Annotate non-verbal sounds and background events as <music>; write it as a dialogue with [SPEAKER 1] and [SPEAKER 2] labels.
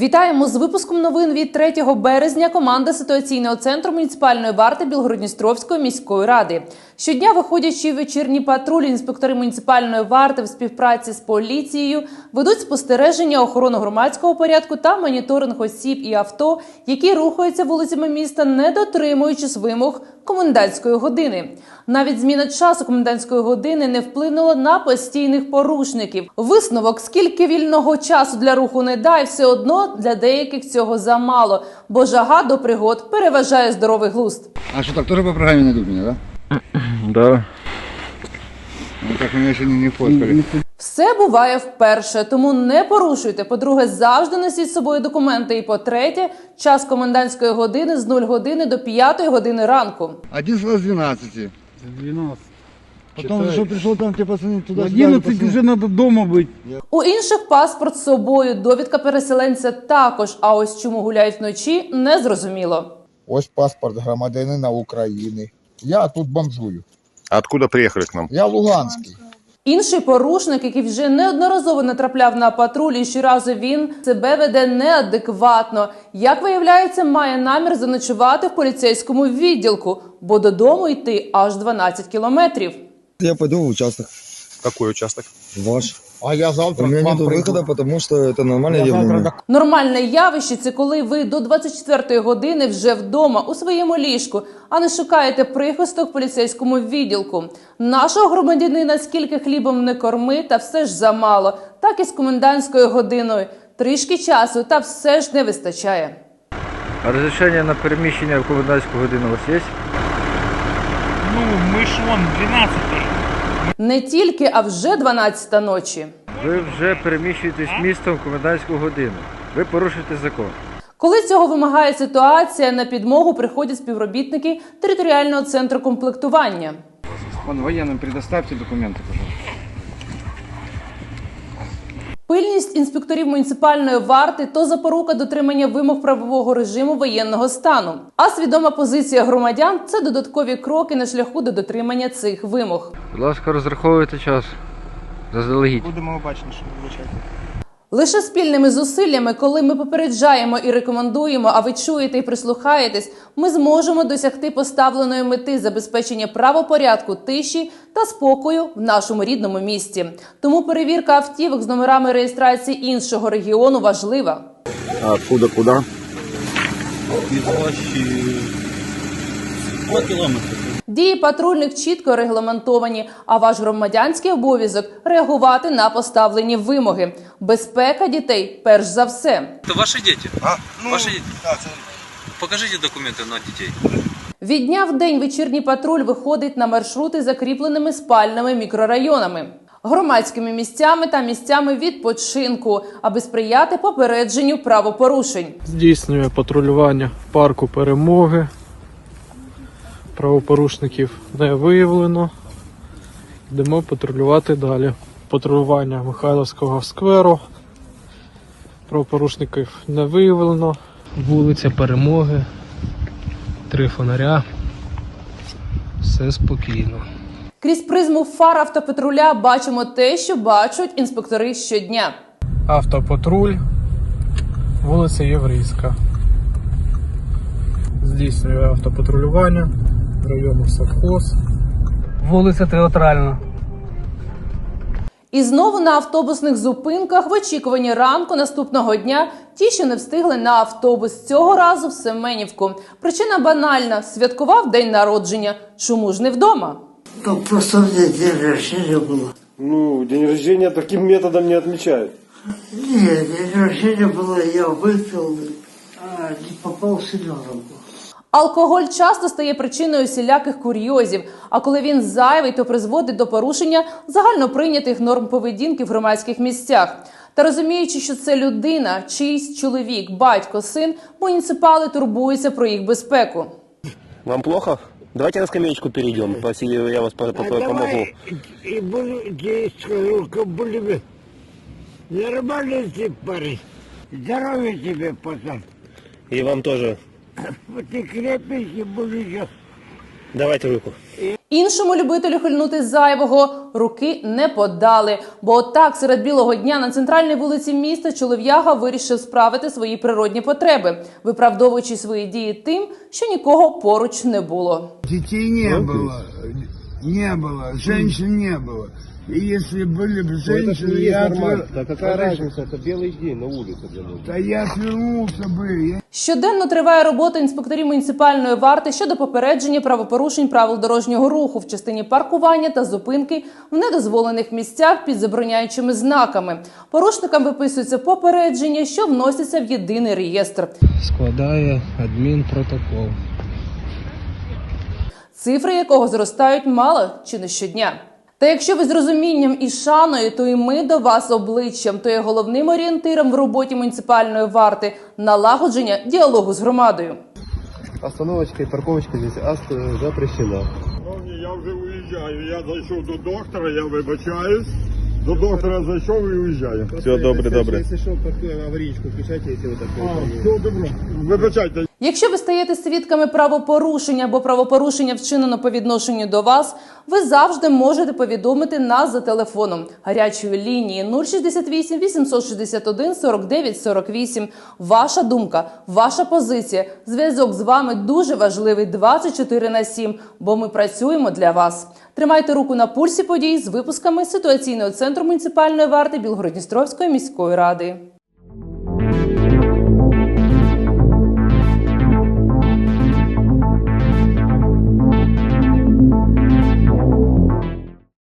[SPEAKER 1] Вітаємо з випуском новин від 3 березня. Команда ситуаційного центру муніципальної варти Білгородністровської міської ради. Щодня, виходячи в вечірні патрулі, інспектори муніципальної варти в співпраці з поліцією ведуть спостереження, охорону громадського порядку та моніторинг осіб і авто, які рухаються вулицями міста, не дотримуючись вимог комендантської години. Навіть зміна часу комендантської години не вплинула на постійних порушників. Висновок, скільки вільного часу для руху не дай, все одно для деяких цього замало, бо жага до пригод переважає здоровий глузд.
[SPEAKER 2] А что, так тоже по программе найдут меня, да? <clears throat>
[SPEAKER 3] Да.
[SPEAKER 2] Ну, так меня еще не, не фоткали.
[SPEAKER 1] Все буває вперше, тому не порушуйте. По-друге, завжди носіть з собою документи. І по-третє, час комендантської години з 0 години до 5 години ранку.
[SPEAKER 2] Один с 12.
[SPEAKER 4] 12.
[SPEAKER 2] Потом
[SPEAKER 4] Читай.
[SPEAKER 2] что пришел там, те пацаны
[SPEAKER 4] В
[SPEAKER 2] туда-сюда.
[SPEAKER 4] 11
[SPEAKER 2] пацаны.
[SPEAKER 4] уже надо дома быть.
[SPEAKER 1] У інших паспорт з собою, довідка переселенця також. А ось чому гуляють вночі, не зрозуміло.
[SPEAKER 5] Ось паспорт громадянина України. Я тут бомжую.
[SPEAKER 3] Откуда приехали к нам?
[SPEAKER 5] Я Луганський.
[SPEAKER 1] Інший порушник, який вже неодноразово натрапляв на патруль, і щоразу він себе веде неадекватно. Як виявляється, має намір заночувати в поліцейському відділку, бо додому йти аж 12 кілометрів.
[SPEAKER 6] Я пойду в участок
[SPEAKER 3] Какой участок?
[SPEAKER 6] ваш.
[SPEAKER 5] А я завтра
[SPEAKER 6] У меня
[SPEAKER 5] к вам
[SPEAKER 6] нет
[SPEAKER 5] приду.
[SPEAKER 6] выхода, потому что это нормальное
[SPEAKER 5] Я завтра
[SPEAKER 6] явление.
[SPEAKER 5] на
[SPEAKER 1] Нормальне явище це коли ви до 24-ї години вже вдома у своєму ліжку, а не шукаєте прихисток в поліцейському відділку. Нашого громадянина скільки хлібом не корми, та все ж замало, так і з комендантською годиною. Трішки часу, та все ж не вистачає.
[SPEAKER 3] А разрешение на перемещение в комендантскую годину у вас есть?
[SPEAKER 7] Ну, мы ж вон 12
[SPEAKER 1] не тільки, а вже 12 ночі.
[SPEAKER 3] Ви вже переміщуєтесь містом в комендантську годину. Ви порушуєте закон.
[SPEAKER 1] Коли цього вимагає ситуація, на підмогу приходять співробітники територіального центру комплектування.
[SPEAKER 4] Вон военным предоставьте документи, пожалуйста.
[SPEAKER 1] Пильність інспекторів муніципальної варти то запорука дотримання вимог правового режиму воєнного стану. А свідома позиція громадян це додаткові кроки на шляху до дотримання цих вимог.
[SPEAKER 3] Будь ласка, розраховуйте час. Заздалегідь.
[SPEAKER 7] Будемо обачні, що вибачайте.
[SPEAKER 1] Лише спільними зусиллями, коли ми попереджаємо і рекомендуємо, а ви чуєте і прислухаєтесь, ми зможемо досягти поставленої мети забезпечення правопорядку, тиші та спокою в нашому рідному місті. Тому перевірка автівок з номерами реєстрації іншого регіону важлива.
[SPEAKER 3] А откуда куда?
[SPEAKER 1] Дії патрульних чітко регламентовані, а ваш громадянський обов'язок реагувати на поставлені вимоги. Безпека дітей перш за все.
[SPEAKER 8] Это ваши дети? ваши дети? Покажите документы на детей.
[SPEAKER 1] Від дня в день вечірній патруль виходить на маршрути закріпленими спальними мікрорайонами, громадськими місцями та місцями відпочинку, аби сприяти попередженню правопорушень.
[SPEAKER 9] здійснює патрулювання в парку перемоги. Правопорушників не виявлено. Йдемо патрулювати далі. Патрулювання Михайловського скверу. Правопорушників не виявлено. Вулиця Перемоги. Три фонаря. Все спокійно.
[SPEAKER 1] Крізь призму фар автопатруля бачимо те, що бачать інспектори щодня.
[SPEAKER 9] Автопатруль. Вулиця Єврейська. Здійснює автопатрулювання району Совхоз. Вулиця Театральна.
[SPEAKER 1] І знову на автобусних зупинках в очікуванні ранку наступного дня ті, що не встигли на автобус цього разу в Семенівку. Причина банальна: святкував день народження. Чому ж не вдома?
[SPEAKER 10] Ну, просто у меня день рождения было.
[SPEAKER 11] Ну, день рождения таким методом не отмечают.
[SPEAKER 10] Нет, день рождения было, я выпил, а не попал в селенку.
[SPEAKER 1] Алкоголь часто стає причиною всіляких курйозів. А коли він зайвий, то призводить до порушення загальноприйнятих норм поведінки в громадських місцях. Та розуміючи, що це людина, чийсь чоловік, батько, син, муніципали турбуються про їх безпеку.
[SPEAKER 11] Вам плохо? Давайте на скамеечку перейдем. Василий, я вас по- по- по- помогу.
[SPEAKER 10] и буду тебе скажу, как были бы нормальный ты парень. Здоровья тебе, пацан.
[SPEAKER 11] И вам тоже.
[SPEAKER 10] Вот ты крепкий будешь
[SPEAKER 7] Давайте руку.
[SPEAKER 1] Іншому любителю хильнути зайвого руки не подали. Бо отак серед білого дня на центральній вулиці міста чолов'яга вирішив справити свої природні потреби, виправдовуючи свої дії тим, що нікого поруч не було.
[SPEAKER 5] Детей не было. Не было. Женщин не было. И если были бы женщины, я отвер-
[SPEAKER 7] Да какая разница, это белый день на улице.
[SPEAKER 5] Да я свернулся бы. Я
[SPEAKER 1] Щоденно триває робота інспекторів муніципальної варти щодо попередження правопорушень правил дорожнього руху в частині паркування та зупинки в недозволених місцях під забороняючими знаками. Порушникам виписується попередження, що вносяться в єдиний реєстр.
[SPEAKER 12] Складає адмінпротокол.
[SPEAKER 1] цифри якого зростають мало чи не щодня. Та якщо ви з розумінням і шаною, то і ми до вас обличчям, то є головним орієнтиром в роботі муніципальної варти налагодження діалогу з громадою.
[SPEAKER 7] Остановочка и парковочка здесь запрещена.
[SPEAKER 5] Я вже уїжджаю. Я зайшов до доктора, я вибачаюсь. До доктора зайшов і уїжджаю.
[SPEAKER 7] Все, добре, добре.
[SPEAKER 5] все добре. Вибачайте.
[SPEAKER 1] Якщо ви стаєте свідками правопорушення або правопорушення вчинено по відношенню до вас, ви завжди можете повідомити нас за телефоном гарячої лінії 068 861 49 48. Ваша думка, ваша позиція. Зв'язок з вами дуже важливий 24 на 7, бо ми працюємо для вас. Тримайте руку на пульсі подій з випусками ситуаційного центру муніципальної варти Білгородністровської міської ради.